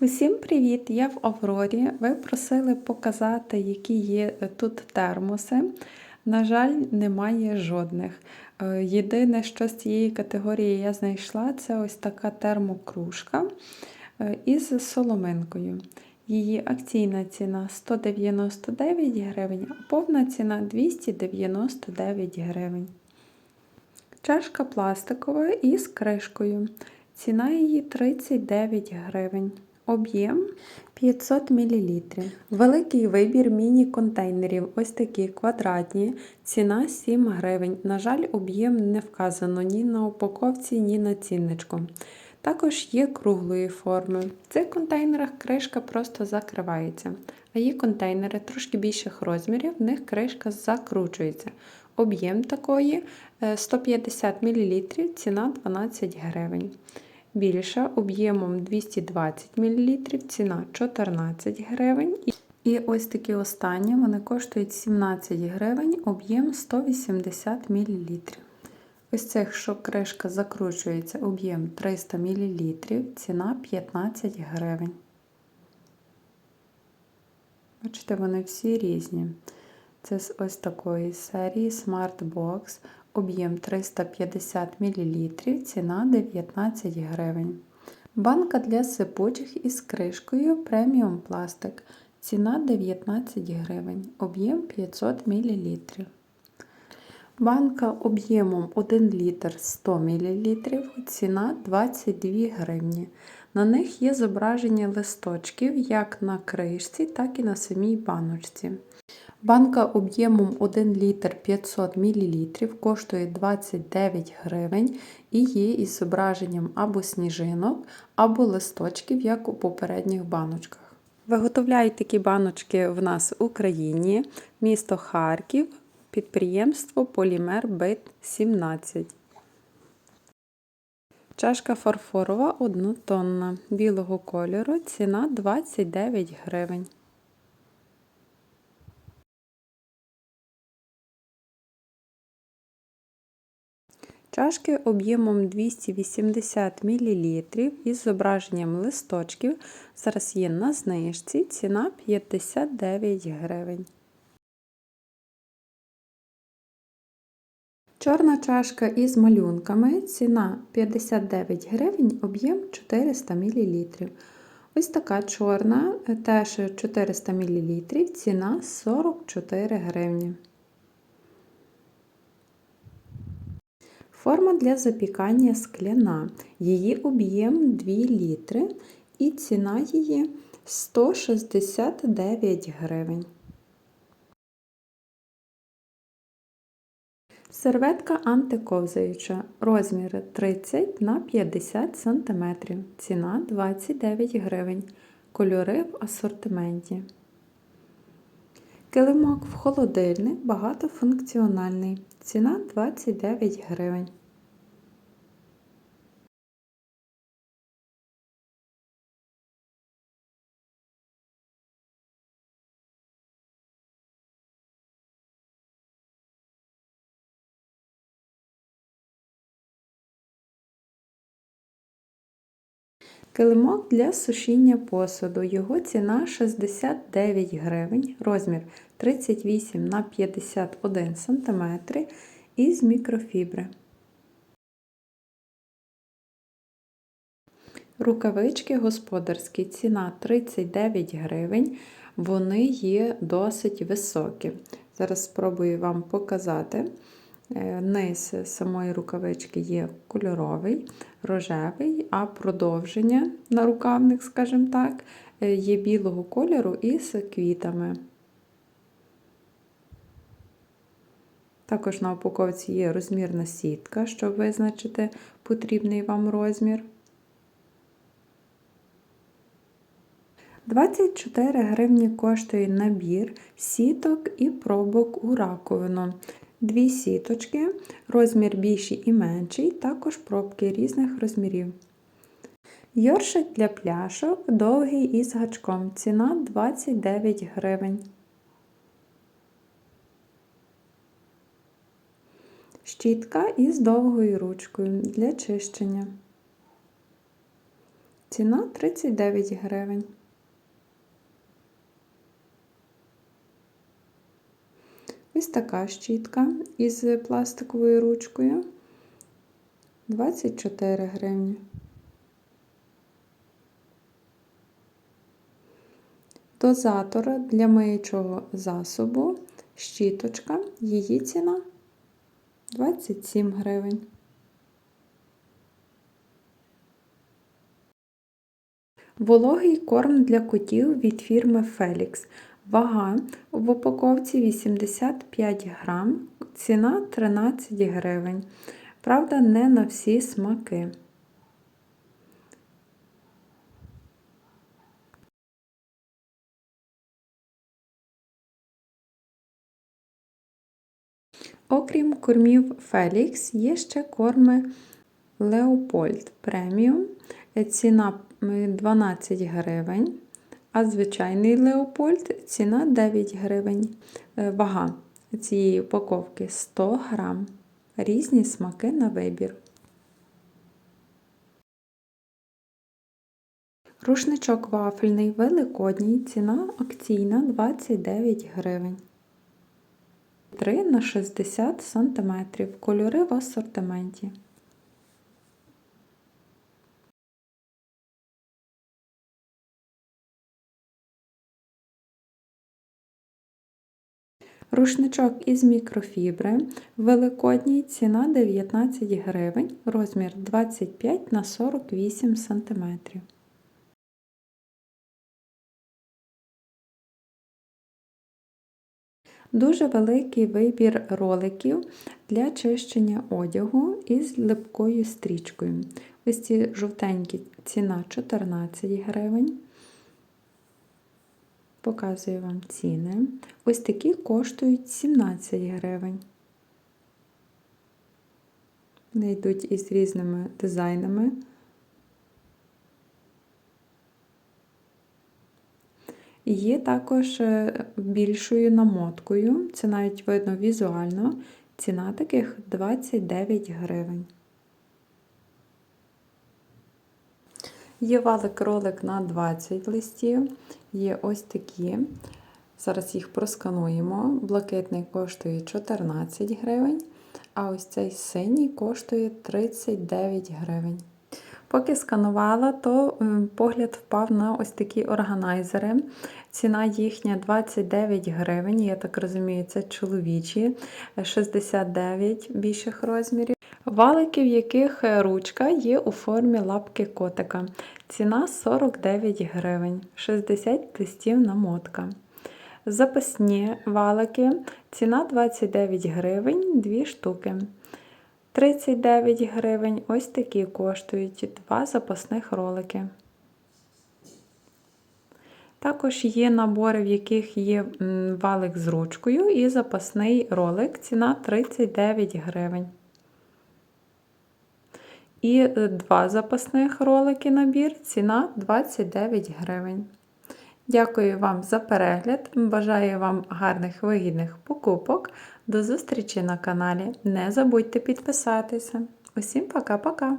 Усім привіт! Я в Аврорі. Ви просили показати, які є тут термоси. На жаль, немає жодних. Е, Єдине, що з цієї категорії я знайшла, це ось така термокружка е, із соломинкою. Її акційна ціна 199 гривень, а повна ціна 299 гривень. Чашка пластикова із кришкою. Ціна її 39 гривень. Об'єм 500 мл. Великий вибір міні-контейнерів, ось такі квадратні, ціна 7 гривень. На жаль, об'єм не вказано ні на упаковці, ні на цінничку. Також є круглої форми. В цих контейнерах кришка просто закривається, а є контейнери трошки більших розмірів, в них кришка закручується. Об'єм такої 150 мл, ціна 12 гривень. Більша об'ємом 220 мл, ціна 14 гривень. І ось такі останні вони коштують 17 гривень, об'єм 180 мл. Ось цих, що кришка закручується, об'єм 300 мл, ціна 15 гривень. Бачите, вони всі різні. Це з ось такої серії Smart Box, об'єм 350 мл, ціна 19 гривень. Банка для сипучих із кришкою преміум пластик. Ціна 19 гривень, об'єм 500 мл. Банка об'ємом 1 літр 100 мл, ціна 22 гривні. На них є зображення листочків як на кришці, так і на самій баночці. Банка об'ємом 1 літр 500 мл коштує 29 гривень і є із зображенням або сніжинок, або листочків, як у попередніх баночках. Виготовляють такі баночки в нас в Україні, місто Харків, підприємство Полімер Бит 17. Чашка фарфорова 1 тонна білого кольору, ціна 29 гривень. Чашки об'ємом 280 мл із зображенням листочків. Зараз є на знижці, ціна 59 гривень. Чорна чашка із малюнками, ціна 59 гривень, об'єм 400 мл. Ось така чорна, теж 400 мл, ціна 44 гривні. Форма для запікання скляна. Її об'єм 2 літри і ціна її 169 гривень. Серветка антиковзаюча. Розміри 30 на 50 см. Ціна 29 гривень. Кольори в асортименті. Килимок в холодильник багатофункціональний. Ціна 29 гривень. Килимок для сушіння посуду. Його ціна 69 гривень, розмір 38 на 51 см із мікрофібри. Рукавички господарські, ціна 39 гривень, вони є досить високі. Зараз спробую вам показати. Е, низ самої рукавички є кольоровий, рожевий, а продовження на рукавник, скажімо так, е, є білого кольору із квітами. Також на упаковці є розмірна сітка, щоб визначити потрібний вам розмір. 24 гривні коштує набір сіток і пробок у раковину. Дві сіточки, розмір більший і менший, також пробки різних розмірів. Йоршик для пляшок довгий із гачком. Ціна 29 гривень. Щітка із довгою ручкою для чищення. ціна 39 гривень. Ось така щітка із пластиковою ручкою 24 гривні. Дозатор для миючого засобу, щіточка, її ціна 27 гривень. Вологий корм для котів від фірми Felix. Вага в упаковці 85 грам, ціна 13 гривень. Правда, не на всі смаки. Окрім кормів Felix, є ще корми Leopold Premium. Ціна 12 гривень, а звичайний Leopold ціна 9 гривень. Вага цієї упаковки 100 грам. Різні смаки на вибір. Рушничок вафельний великодній, ціна акційна 29 гривень. 3 на 60 см. Кольори в асортименті. Рушничок із мікрофібри. Великодній ціна 19 гривень, розмір 25 на 48 см. Дуже великий вибір роликів для чищення одягу із липкою стрічкою. Ось ці жовтенькі ціна 14 гривень. Показую вам ціни. Ось такі коштують 17 гривень. Вони йдуть із різними дизайнами. Є також е, більшою намоткою, це навіть видно візуально. Ціна таких 29 гривень. Є валик-ролик на 20 листів, є ось такі. Зараз їх проскануємо. Блакитний коштує 14 гривень, а ось цей синій коштує 39 гривень. Поки сканувала, то погляд впав на ось такі органайзери. Ціна їхня 29 гривень, я так розумію, це чоловічі, 69 більших розмірів. Валики, в яких ручка є у формі лапки котика. Ціна 49 гривень, 60 листів намотка. Запасні валики, ціна 29 гривень, 2 штуки. 39 гривень. Ось такі коштують два запасних ролики. Також є набори, в яких є валик з ручкою і запасний ролик. Ціна 39 гривень. І е, два запасних ролики набір, ціна 29 гривень. Дякую вам за перегляд. Бажаю вам гарних вигідних покупок. До зустрічі на каналі. Не забудьте підписатися. Усім пока-пока!